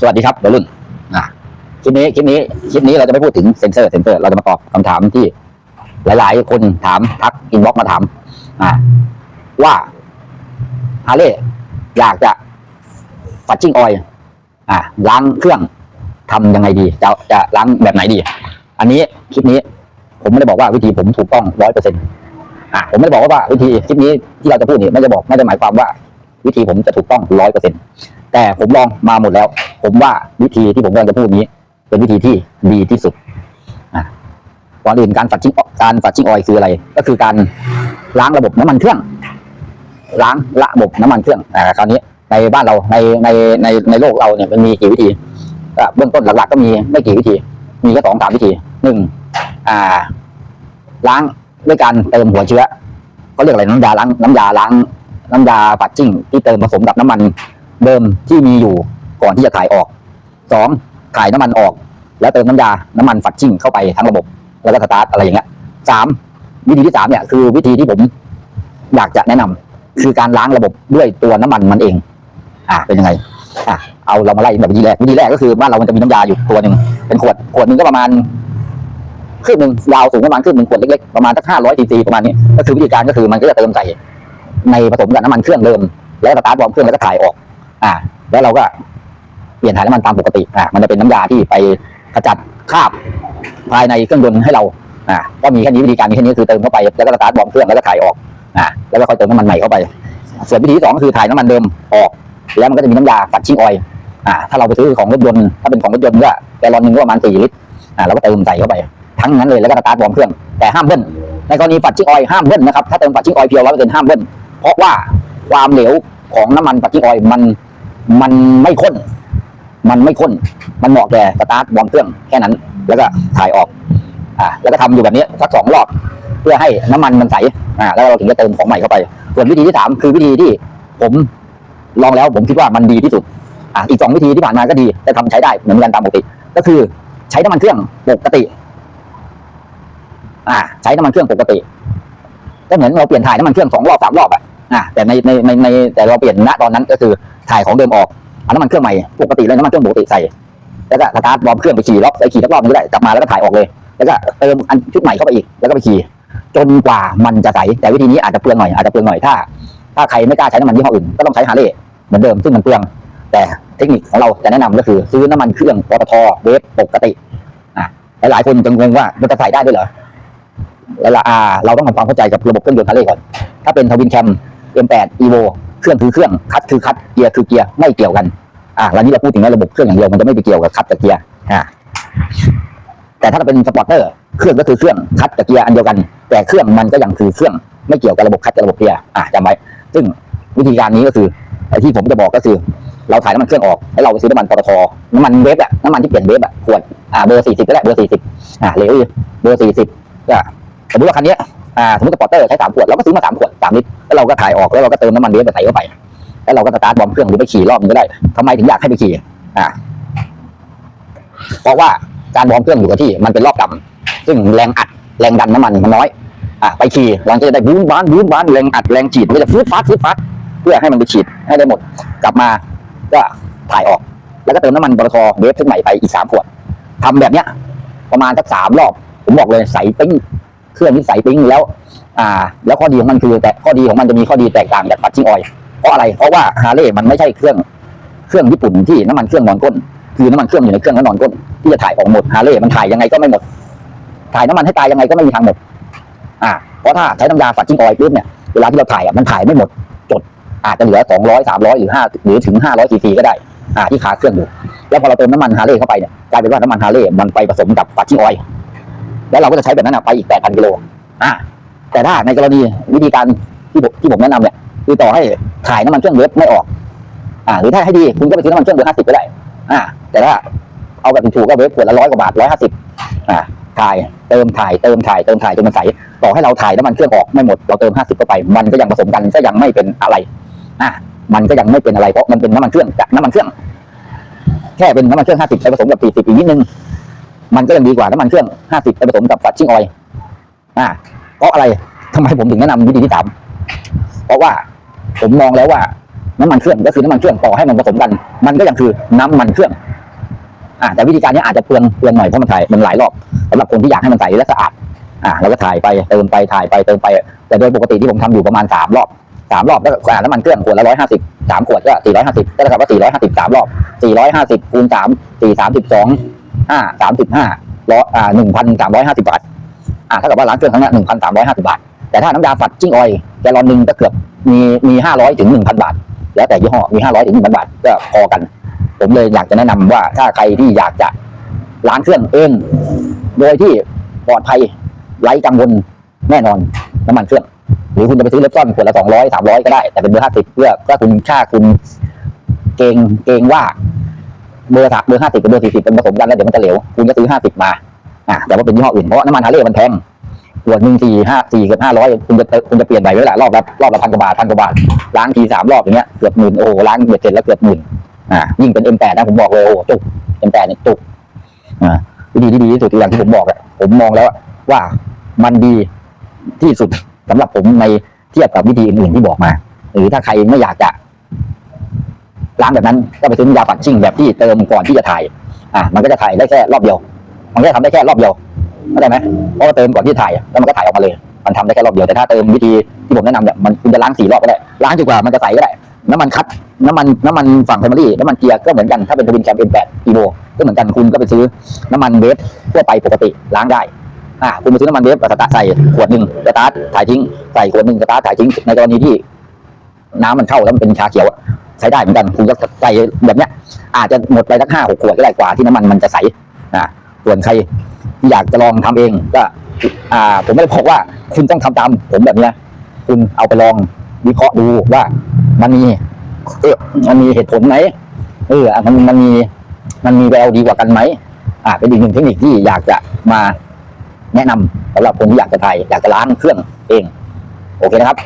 สวัสดีครับวัยรุ่นอะคลิปนี้คลิปนี้คลิปนี้เราจะไม่พูดถึงเซนเซอร์เซนเซอร์เราจะมาตอบคำถามที่ หลาย ๆ คนถามทักอินบ็อกมาถามว่าฮาร์เลย์อยากจะฟัดจิ้งออยล์อ่าล้างเครื่องทำยังไงดี จะจะล้างแบบไหนดี อันนี้คลิปนี้ ผมไม่ได้บอกว่าวิธีผมถูกต้องร้อยเปอร์เซ็นต์อะผมไม่ได้บอกว่าวิธีคลิปนี้ที่เราจะพูดนี่ไม่ได้บอกไม่ได้หมายความว่า วิธีผมจะถูกต้องร้อยเปอร์เซ็นต์ แต่ผมลองมาหมดแล้ว ผมว่าวิธีที่ผมกำลังจะพูดนี้ เป็นวิธีที่ดีที่สุดอะก่อนอื่นการฝัดจิ้งการฝัดจิ้งออยคืออะไร ก็คือการล้างระบบน้ำมันเครื่อง ล้างระบบน้ำมันเครื่องอ่าคราวนี้ในบ้านเราในในในในโลกเราเนี่ยมันมีกี่วิธีเบื้องต้นหลักๆก็มีไม่กี่วิธี มีแค่สองสามวิธีหนึ่งอ่า ล้างด้วยการเติมหัวเชื้อเขาเรียกอะไรน้ำยาล้างน้ำยาล้าง น้ำยาปัดจิ้งที่เติมผสมกับน้ำมัน เดิมที่มีอยู่ก่อนที่จะถ่ายออกสองถ่ายน้ำมันออก แล้วเติมน้ำยา น้ำมันฝัดจิ้งเข้าไปทั้งระบบ แล้วก็สตาร์ทอะไรอย่างเงี้ยสามวิธีที่สามเนี่ยคือวิธีที่ผมอยากจะแนะนำคือการล้างระบบด้วยตัวน้ำมันมันเอง อ่าเป็นยังไงอะเอาเรามาไล่แบบวิธีแรกวิธีแรกก็คือบ้านเรามันจะมีน้ำยาอยู่ตัวหนึ่งเป็นขวดขวดหนึ่งก็ประมาณครึ่งหนึ่งยาวสูงประมาณครึ่งหนึ่งขวดเล็กๆประมาณสักห้าร้อยซีซีประมาณนี้ก็คือวิธีการก็คือมันก็จะเติมใส่ในผสมกับน้ำมันเครื่องเดิมแล้วสตาร์ทวอร์มเครื่องแล้วก็ถ่ายออก อ่า แล้วเราก็เปลี่ยนถ่ายน้ำมันตามปกติ อ่า มันจะเป็นน้ำยาที่ไปขจัดคราบภายในเครื่องยนต์ให้เรา อ่า ก็มีแค่นี้วิธีการมีแค่นี้คือเติมเข้าไปแล้วก็สตาร์ทวอมเครื่องแล้วก็ถ่ายออก อ่า แล้วก็ค่อยเติมน้ำมันใหม่เข้าไป ส่วนวิธีที่สองก็คือถ่ายน้ำมันเดิมออก แล้วมันก็จะมีน้ำยาฝัดชิ่งออยอ่า ถ้าเราไปซื้อของรถยนต์ ถ้าเป็นของรถยนต์ก็แกลลอนหนึ่งก็ประมาณสี่ลิตร อ่า เราก็เติมใส่เข้าไป ทั้งนั้นเลยแล้วก็สตาร์ทวอมเครื่อง แต่ห้ามเบิ้ล ในกรณีฝัดชิ่งออยห้ามเบิ้ลนะครับ ถ้าเติมฝัดชิ่งออยเพียวร้อยเปอร์เซ็นต์ห้ามเบิ้ล เพราะว่าความเหลวของน้ำมันฝัดชิ่งออยมัน มันไม่ข้น มันไม่ข้น มันเหมาะแก่สตาร์ทวอร์มเครื่องแค่นั้น แล้วก็ถ่ายออก อ่า แล้วก็ทำอยู่แบบนี้สักสองรอบ เพื่อให้น้ำมันมันใส อ่า แล้วเราถึงจะเติมของใหม่เข้าไป ส่วนวิธีที่สามคือวิธีที่ผมลองแล้วผมคิดว่ามันดีที่สุด อ่า อีกสองวิธีที่ผ่านมาก็ดีแต่ทำใช้ได้เหมือนกันตามปกติ ก็คือใช้น้ำมันเครื่องปกติ อ่า ใช้น้ำมันเครื่องปกติ ก็เหมือนเราเปลี่ยนถ่ายน้ำมันเครื่องสองรอบสามรอบอะ อ่าแต่ในในในในแต่เราเปลี่ยนณตอนนั้นก็คือถ่ายของเดิมออกเอาน้ำมันเครื่องใหม่ปกติเลยน้ำมันเครื่องปกติใส่แล้วก็สตาร์ทวอร์มเครื่องไปขี่รอบไปขี่รอบนึงก็ได้กลับมาแล้วก็ถ่ายออกเลย แล้วก็เติมอันชุดใหม่เข้าไปอีกแล้วก็ไปขี่จนกว่ามันจะใสแต่วิธีนี้อาจจะเปลืองหน่อยอาจจะเปลืองหน่อยถ้า ถ้าใครไม่กล้าใช้น้ำมันยี่ห้ออื่นก็ต้องใช้ฮาร์เลย์เหมือนเดิมซึ่งมันเปลือง แต่เทคนิคของเราจะแนะนำก็คือซื้อน้ำมันเครื่องปตทเวฟปกติอะหลายๆคนจะงงว่ามันจะใส่ได้ด้วยเหรอแล้วล่ะอ่าเราต้องทำความเข้าใจกับระบบเครื่องยนต์ฮาร์เลย์ก่อนถ้าเป็นทวินแคม M8 Evo เครื่องคือเครื่องคัดคือคัดเกียร์คือเกียร์ไม่เกี่ยวกันอ่าแล้วนี้เราพูดถึงในระบบเครื่องอย่างเดียวมันจะไม่ไปเกี่ยวกับคัดกับเกียร์อ่าแต่ถ้าเป็นสปอร์เตอร์เครื่องก็คือเครื่องคัดกับเกียร์อันเดียวกัน แต่เครื่องมันก็ยังคือเครื่องไม่เกี่ยวกับระบบคัดกับระบบเกียร์อ่าจำไว้ ซึ่งวิธีการนี้ก็คือไอ้ที่ผมจะบอกก็คือ เราถ่ายน้ำมันเครื่องออกแล้วเราไปซื้อน้ำมันปตทน้ำมันเวฟอะน้ำมันที่เปลี่ยนเวฟอะขวดอ่าเบอร์สี่สิบก็ได้เบอร์สี่สิบอ่าเหลวเบอร์สี่สิบก็สมมติว่าคันนี้ อ่าสมมติสปอร์เตอร์ใช้สามขวดเราก็ซื้อมาสามขวดสามลิตรแล้วเราก็ถ่ายออกแล้วเราก็เติมน้ำมันเวฟไปใส่เข้าไป แล้วเราก็สตาร์ทบอมเครื่องหรือไปขี่รอบนึงก็ได้ทำไมถึงอยากให้ไปขี่อ่าเพราะว่าการวอมเครื่องอยู่กับที่มันเป็นรอบต่ำซึ่งแรงอัดแรงดันน้ำมันมันน้อยอะไปขี่หลังจากได้บูนบ้านบูนบ้านแรงอัดแรงฉีดมันจะฟืดฟัดฟืดฟัดเพื่อให้มันไปฉีดให้ได้หมด กลับมาก็ถ่ายออก แล้วก็เติมน้ำมันบรทเวฟขึ้นใหม่ไปอีกสามขวดทำแบบเนี้ย ประมาณสักสามรอบ ผมบอกเลยใสปิ้ง เครื่องนี้ใสปิ้งแล้ว อ่า แล้วข้อดีของมันคือ แต่ข้อดีของมันจะมีข้อดีแตกต่างจากปัดชิ่งออยเพราะอะไร เพราะว่าฮาร์เลย์มันไม่ใช่เครื่องเครื่องญี่ปุ่นที่น้ำมันเครื่องนอนก้น คือน้ำมันเครื่องอยู่ในเครื่องแล้วนอนก้น ที่จะถ่ายออกหมดฮาร์เลย์มันถ่ายยังไงก็ไม่หมด ถ่ายน้ำมันให้ตายยังไงก็ไม่มีทางหมด อ่า เพราะถ้าใช้น้ำยาฝัดจิ้งออยปุ๊บเนี่ยเวลาที่เราถ่ายอะมันถ่ายไม่หมดจดอาจจะเหลือสองร้อยสามร้อยหรือห้าหรือถึงห้าร้อยซีซีก็ได้ อ่าที่ขาเครื่องอยู่ แล้วพอเราเติมน้ำมันฮาร์เลย์เข้าไปเนี่ยกลายเป็นว่าน้ำมันฮาร์เลย์มันไปผสมกับฝัดจิ้งออย แล้วเราก็จะใช้แบบนั้นอะไปอีกแปดพันกิโลอ่าแต่ถ้าในกรณีวิธีการที่ผมที่ผมแนะนำเนี่ยคือต่อให้ถ่ายน้ำมันเครื่องเวฟไม่ออก อ่าหรือถ้าให้ดีคุณก็ไปซื้อน้ำมันเครื่องเบอร์ห้าสิบก็ได้ อ่า แต่ถ้าเอาแบบถูกๆก็เวฟขวดละร้อยกว่าบาทร้อยห้าสิบอ่าถ่ายเติมถ่ายเติมถ่ายเติมถ่ายจนมันใสต่อให้เราถ่ายน้ำมันเครื่องออกไม่หมดเราเติมห้าสิบเข้าไป มันก็ยังผสมกันก็ยังไม่เป็นอะไรอ่ามันก็ยังไม่เป็นอะไรเพราะมันเป็นน้ำมันเครื่องจากน้ำมันเครื่อง แค่เป็นน้ำมันเครื่องห้าสิบไปผสมกับสี่สิบอีกนิดนึง มันก็ยังดีกว่าน้ำมันเครื่องห้าสิบไปผสมกับฟัดชิ่งออยอ่าเพราะอะไรทำไมผมถึงแนะนำวิธีที่สามเพราะว่าผมมองแล้วว่าน้ำมันเครื่องก็คือน้ำมันเครื่องต่อให้มันผสมกัน มันก็ยังคือน้ำมันเครื่องอ่าแต่วิธีการนี้อาจจะเปลืองเปลืองหน่อยเพราะมันถ่ายมันหลายรอบสำหรับคนที่อยากให้มันใสและสะอาดอ่าเราก็ถ่ายไปเติมไปถ่ายไปเติมไป แต่โดยปกติที่ผมทำอยู่ประมาณสามรอบสามรอบแล้วก็อ่าน้ำมันเครื่องขวดละร้อยห้าสิบสามขวดก็สี่ร้อยห้าสิบก็เท่ากับว่าสี่ร้อยห้าสิบสามรอบสี่ร้อยห้าสิบคูณสามสี่สามสิบสอง ห้าสามสิบห้าร้อยอ่าหนึ่งพันสามร้อยห้าสิบบาทอ่าเท่ากับว่าล้างเครื่องครั้งเนี้หนึ่งพันสามร้อยห้าสิบาท แต่ถ้าน้ำยาฝัดจิ้งออยล์แกลลอนหนึ่งก็เกือบมีมีห้าร้อยถึงหนึ่งพันบาท แล้วแต่ยี่ห้อมีห้าร้อยถึงหนึ่งพันบาทก็พอกัน ผมเลยอยากจะแนะนำว่าถ้าใครที่อยากจะล้างเครื่องเอง โดยที่ปลอดภัยไร้กังวลแน่นอนน้ำมันเครื่อง หรือคุณจะไปซื้อเลฟซ่อนขวดละสองร้อยสามร้อยก็ได้แต่เป็นเบอร์ห้าสิบเพื่อถ้าคุณค่าคุณเกงเกงว่า เบอร์สามเบอร์ห้าสิบกับเบอร์สี่สิบเป็นผสมกันแล้วเดี๋ยวมันจะเหลวคุณก็ซื้อห้าสิบมาอ่าแต่ว่าเป็นยี่ห้ออื่นเพราะน้ำมันฮาเลย์มันแพงขวดหนึ่งสี่ห้าสี่เกือบห้าร้อยคุณจะคุณจะเปลี่ยนใหม่ไว้หลายรอบละรอบละพันกว่าบาทพันกว่าบาทล้างทีสามรอบอย่างเงี้ยเกือบหมื่นโอ้โหล้างเบ็ดเสร็จแล้วเกือบหมื่นอ่ายิ่งเป็น M8 นะผมบอกเลยโอ้จุก M8 เนี่ยจุกอ่าวิธีที่ดีที่สุดอย่างที่ผมบอกแหละผมมองแล้วว่ามันดีที่สุดสำหรับผมในเทียบกับวิธีอื่นๆที่บอกมา หรือถ้าใครไม่อยากจะ ล้างแบบนั้นก็ไปซื้อยาปัดชิ่งแบบที่เติมก่อนที่จะถ่าย อ่า มันก็จะถ่ายได้แค่รอบเดียว มันก็จะทำได้แค่รอบเดียวเข้าใจไหมเพราะว่าเติมก่อนที่ถ่ายแล้วมันก็ถ่ายออกมาเลย มันทำได้แค่รอบเดียวแต่ถ้าเติมวิธีที่ผมแนะนำเนี่ยมันคุณจะล้างสี่รอบก็ได้ล้างจนกว่ามันจะใสก็ได้น้ำมันคัดน้ำมันน้ำมันฝั่งไพรมารีน้ำมันเกียร์ก็เหมือนกันถ้าเป็นทวินแคมเปญแปดอีโวก็เหมือนกันคุณก็ไปซื้อน้ำมันเวฟทั่วไปปกติล้างได้อ่าคุณไปซื้อน้ำมันเวฟสตาร์ใส่ขวดหนึ่งสตาร์ทถ่ายทิ้งใส่ขวดหนึ่งสตาร์ทถ่ายทิ้งในกรณีที่ น้ำมันเข้าแล้วมันเป็นชาเขียว ใช้ได้เหมือนกันคุณก็ใส่แบบเนี้ย อาจจะหมดไปสักห้าหกขวดก็ได้กว่าที่น้ำมันมันจะใสอ่าส่วนใครอยากจะลองทำเองก็ อ่า ผมไม่ได้บอกว่าคุณต้องทำตามผมแบบนี้นะคุณเอาไปลองวิเคราะห์ดูว่ามันมีเออมันมีเหตุผลไหมเออมันมันมีมันมีแววดีกว่ากันไหมอ่าเป็นอีกหนึ่งเทคนิคที่อยากจะมาแนะนำสำหรับคนที่อยากจะถ่ายอยากจะล้างเครื่องเอง โอเคนะครับ